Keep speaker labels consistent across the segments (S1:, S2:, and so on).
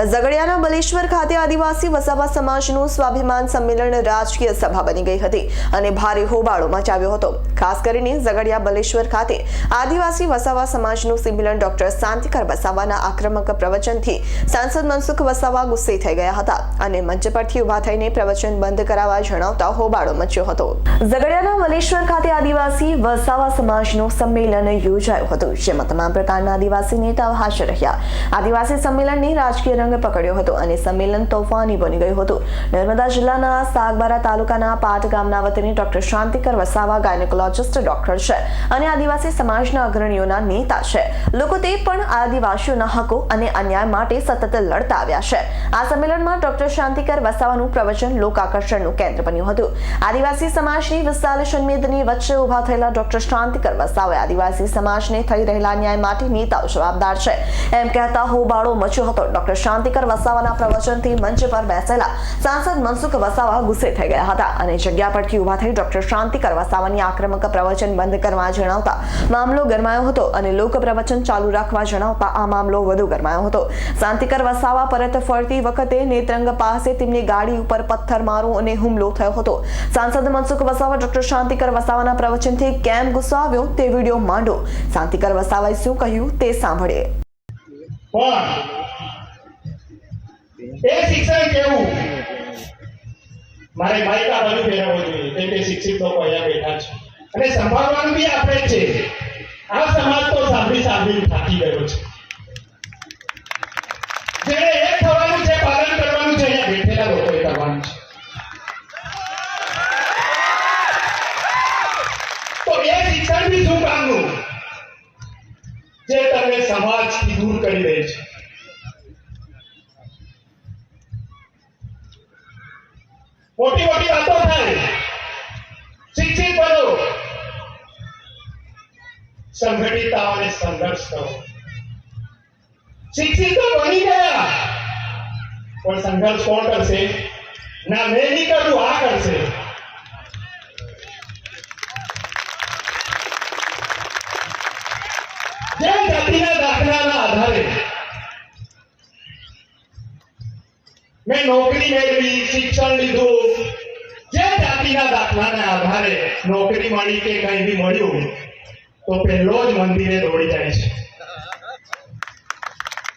S1: ઝઘડિયાના બલેશ્વર ખાતે આદિવાસી વસાવા સમાજનું સ્વાભિમાન સંમેલન રાજકીય સભા બની ગઈ હતી અને ભારે હોબાળો મચાવ્યો હતો. ખાસ કરીને ઝઘડિયા બલેશ્વર ખાતે આદિવાસી વસાવા સમાજનું સંમેલન ડોક્ટર શાંતિકર વસાવાના આક્રમક પ્રવચનથી સાંસદ મનસુખ વસાવા ગુસ્સે થઈ ગયા હતા અને મંચ પરથી ઊભા થઈને પ્રવચન બંધ કરાવવા જણાવતા હોબાળો મચ્યો હતો. ઝઘડિયાના બલેશ્વર ખાતે આદિવાસી વસાવા સમાજનું સંમેલન યોજાયું હતું, જેમાં તમામ પ્રકારના આદિવાસી નેતાઓ હાજર રહ્યા. આદિવાસી સંમેલનની રાજકીય રંગ પકડ્યો હતો અને સંમેલન તોફાની બની ગયું હતું. નર્મદા જિલ્લાના સાગબારા તાલુકાના પાટ ગામના વતની doctor Shantikar Vasava gynaecologist doctor છે અને આદિવાસી સમાજના અગ્રણીઓના નેતા છે. લોકો તે પણ આદિવાસીઓના હકો અને અન્યાય માટે સતત લડતા આવ્યા છે. આ સંમેલનમાં ડોક્ટર શાંતિકર વસાવાનું પ્રવચન લોક આકર્ષણનું કેન્દ્ર બન્યું હતું. આદિવાસી સમાજની વિશાલ સંમેદની વચ્ચે ઊભા થયેલા ડોક્ટર શાંતિકર વસાવે. આદિવાસી સમાજને થઈ રહેલા ન્યાય માટે નેતાઓ જવાબદાર છે. એમ કહેતા હોબાળો મચ્યો હતો. ડોક્ટર શાંતિકર વસાવાના પ્રવચનથી મંચ પર બેસેલા સાંસદ મનસુખ વસાવા ગુસ્સે થઈ ગયા હતા અને જગ્યા પરથી ઊભા થઈ ડોક્ટર શાંતિકર વસાવાની આક્રમક પ્રવચન બંધ કરવા જણાવતા મામલો ગરમાયો હતો અને લોક પ્રવચન ચાલુ રાખવા જણાવતા આ મામલો વધુ ગરમાયો હતો. શાંતિકર વસાવા પરત ફરતી વખતે નેત્રંગ પાસે તેમની ગાડી ઉપર પથ્થરમારો અને હુમલો થયો હતો. સાંસદ મનસુખ વસાવા, ડોક્ટર શાંતિકર વસાવાના પ્રવચનથી કેમ ગુસ્સો આવ્યો તે વીડિયો માંડો. શાંતિકર વસાવાએ શું કહ્યું તે
S2: સાંભળે. એ શિક્ષણ કેવું? મારે માઇક આ બાજુ ફેરવવો જોઈએ કે શિક્ષિત લોકો અહીંયા બેઠા છે. અને સંભાળવાનું બી આપણે છે. આ સમાજ તો સાંભળી સાંભળી થાકી ગયો છે. શિક્ષણ શું જે તમને સમાજથી દૂર કરી દે છે. મોટી મોટી વાતો થાય. શિક્ષિત બનો. સંગઠિત અને સંઘર્ષ કરો. શિક્ષિત બની ગયા. પણ સંઘર્ષ કોણ કરશે? ના, મેં નહીં કરું આ કરશે. નોકરી મેળવી, શિક્ષણ લીધું. જે જાતિના દાખલાના આધારે નોકરી મળી કે કંઈ બી મળ્યું, તો પહેલો જ મંદિરે દોડી જાય છે.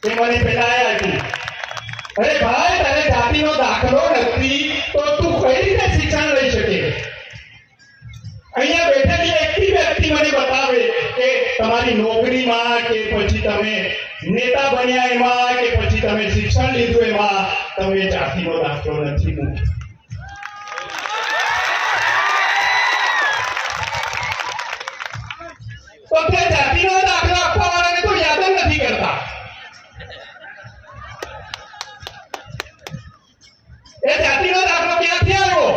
S2: એ મને પેલા એ અરે ભાઈ, તારે જાતિનો દાખલો નથી, તો તું કઈ રીતે શિક્ષણ લઈ શકે? અહીંયા બેઠેલી એકથી વ્યક્તિ મને બતાવે કે તમારી નોકરીમાં કે પછી તમે નેતા બન્યા એમાં કે પછી તમે શિક્ષણ લીધું એમાં તમે જાતિનો દાખલો નથી મૂક્યો તો જાતિનો દાખલો આપવા વાળાને તો યાદ જ નથી કરતા એ જાતિનો દાખલો ક્યાંથી આવ્યો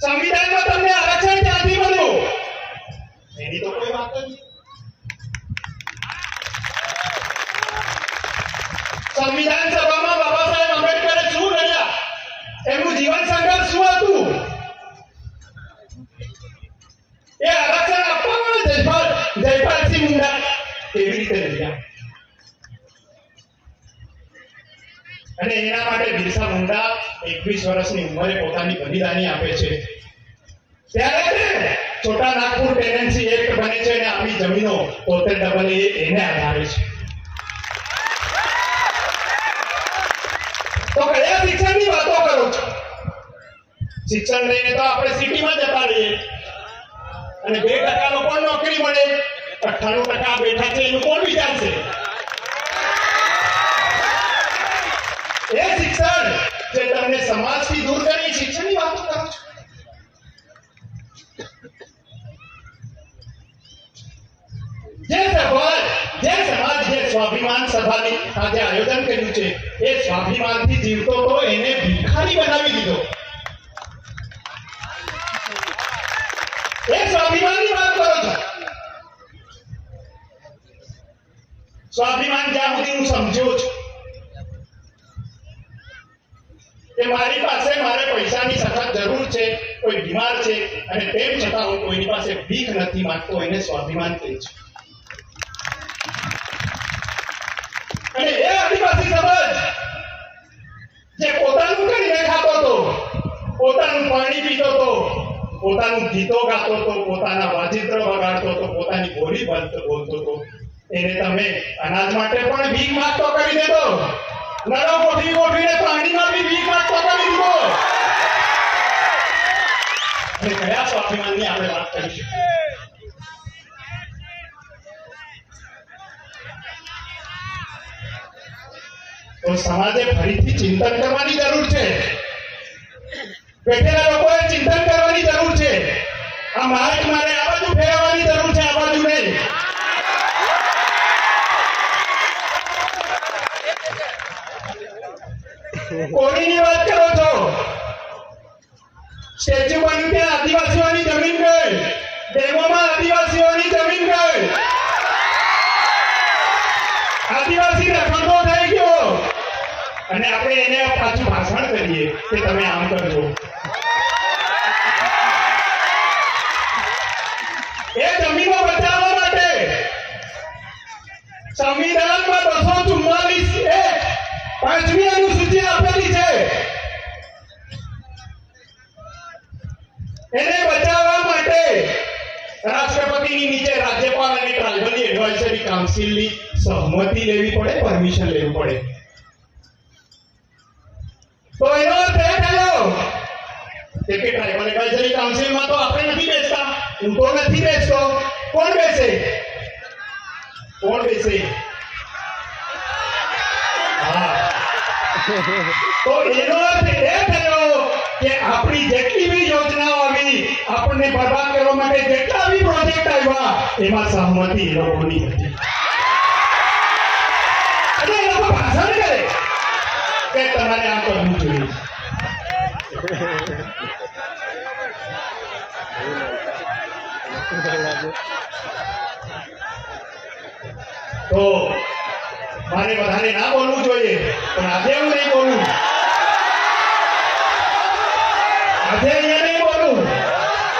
S2: સંવિધાનમાં તમને આરક્ષણ ક્યાંથી સંવિધાન બાબા સાહેબ આંબેડકરે શું કર્યા એમનું જીવન સંઘર્ષ શું હતું? એ આરક્ષણ આપવા જયપાલ જયપાલસિંહ મુંડા કેવી રીતે લડ્યા અને એના માટે બિરસા મુંડા એકવીસ વર્ષની ઉંમરે પોતાની બલિદાની આપે છે. ત્યારે છોટા નાગપુર ટેનન્સી એક્ટ બને છે અને આપણી જમીનો પોતે ડબલ એને આધારે છે. તો કયા શિક્ષણની વાતો કરો છો. શિક્ષણ લઈને તો આપણે સિટીમાં જતા રહીએ. અને બે ટકા લોકો નોકરી મળે અઠ્ઠાણું ટકા બેઠા છે, એનું કોણ વિચારશે? આજે આયોજન કર્યું છે. એ સ્વાભિમાનથી જીવતો તો એને ભિખારી બનાવી દીધો. સ્વાભિમાન જ્યાં સુધી હું સમજ્યો છું કે મારી પાસે મારે પૈસાની સખત જરૂર છે, કોઈ બીમાર છે, અને તેમ છતાં હું કોઈની પાસે ભીખ નથી માંગતો, એને સ્વાભિમાન કહે છે. અને એ આદિવાસી સમાજ જે પોતાનું કરીને ખાતો હતો, પોતાનું પાણી પીતો હતો, પોતાનું ગીતો ગાતો હતો, પોતાના વાજિત્ર વગાડતો હતો, પોતાની બોલી બોલતો હતો, એને તમે અનાજ માટે પણ ભીખ માગતો કરી દેતો. નળો ગોઠવી ગોઠવીને પાણીમાં બી તો સમાજે ફરીથી ચિંતન કરવાની જરૂર છે. બેઠેલા લોકોએ ચિંતન કરવાની જરૂર છે. આ માર્ગ મારે આ બાજુ ફેરવવાની જરૂર છે, આ બાજુ નહીં કરીએ કે તમે આમ કરજો. એ જમીનો બચાવવા માટે સંવિધાનમાં બસો ચુમ્માલીસ એ પાંચમી અનુસૂચિ આપેલી છે. એને બચાવવા માટે રાષ્ટ્રપતિની નીચે રાજ્યપાલ અને ટ્રાઇબલ એડવાઇઝરી કાઉન્સિલની સહમતિ લેવી પડે, પરમિશન લેવું પડે. અર્થ એ થયો કે કે ટ્રાઇબલ એડવાઇઝરી કાઉન્સિલમાં તો આપણે નથી બેસતા. હું તો નથી બેસતો. કોણ બેસે? કોણ બેસે? તો એનો અર્થ એ થયો કે આપણી જેટલી બી યોજનાઓ આવી, આપણને બરબાદ કરવા માટે જેટલા બી પ્રોજેક્ટ આવ્યા, એમાં સહમતિ એ લોકોની હતી. કે તમારે આ કરવું તો મારે વધારે ના બોલવું જોઈએ, પણ આજે હું નહીં બોલું. આજે અહીંયા નહીં બોલું.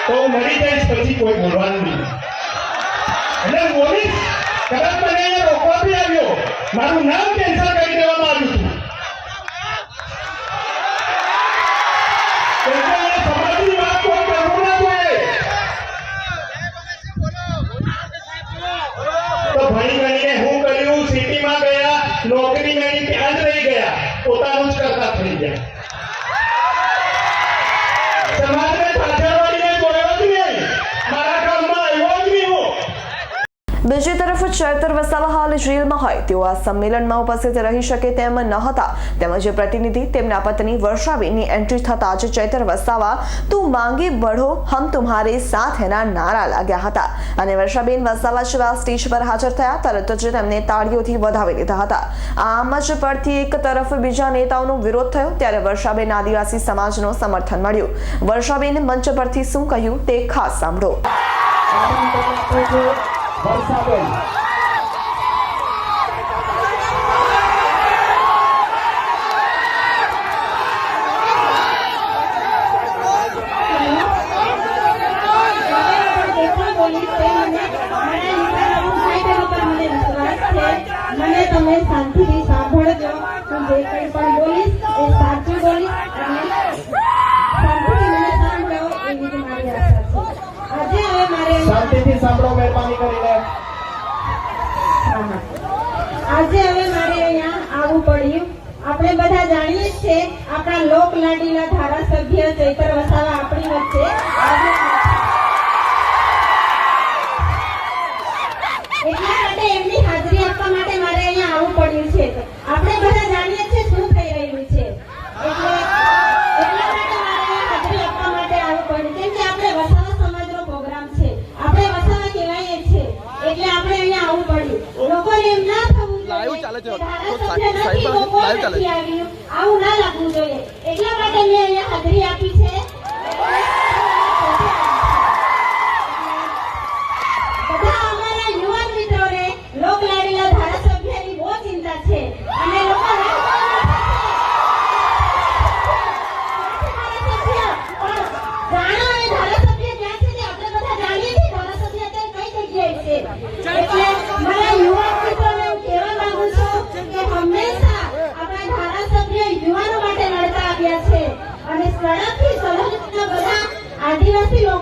S2: તો હું મરી જઈશ, પછી કોઈ બોલવાનું નહીં. એટલે બોલીશ કદાચ મને અહીંયા રોકવા બી આવ્યો. મારું નામ કેન્સલ
S1: તરફ ચેતર વસાવા હાલ જેલમાં હોય. તેઓ આ સંમેલનમાં ઉપસ્થિત રહી શકે તેમ ન હતા. તેમજ પ્રતિનિધિ તેમના પત્ની વર્ષાબેનની એન્ટ્રી થતા જ ચેતર વસાવા, તું માંગે બઢો, હમ તુમ્હારે સાથ હેના નારા લાગ્યા હતા. અને વર્ષાબેન વસાવા જેવા સ્ટેજ પર હાજર થયા, તરત જ તેમને તાળીઓથી વધાવી લીધા હતા. આમ જ પરથી એક તરફ બીજા નેતાઓનો વિરોધ થયો, ત્યારે વર્ષાબેન આદિવાસી સમાજનો સમર્થન મળ્યું. વર્ષાબેન મંચ પરથી શું કહ્યું તે ખાસ સાંભળો.
S3: વર્ષાબેન
S4: મને તમે શાંતિથી સાંભળજો. હું જે કંઈ પણ બોલીશ જાણીએ છીએ. આપણા લોક લાડીલા ધારાસભ્ય ચૈતર
S5: ચાલે છે. તો સાહેબ- લાઈવ ચાલે છે.
S4: આવું ના લાગવું જોઈએ એટલા માટે મેં અહીંયા હાજરી આપી છે આદિવાસી લોકો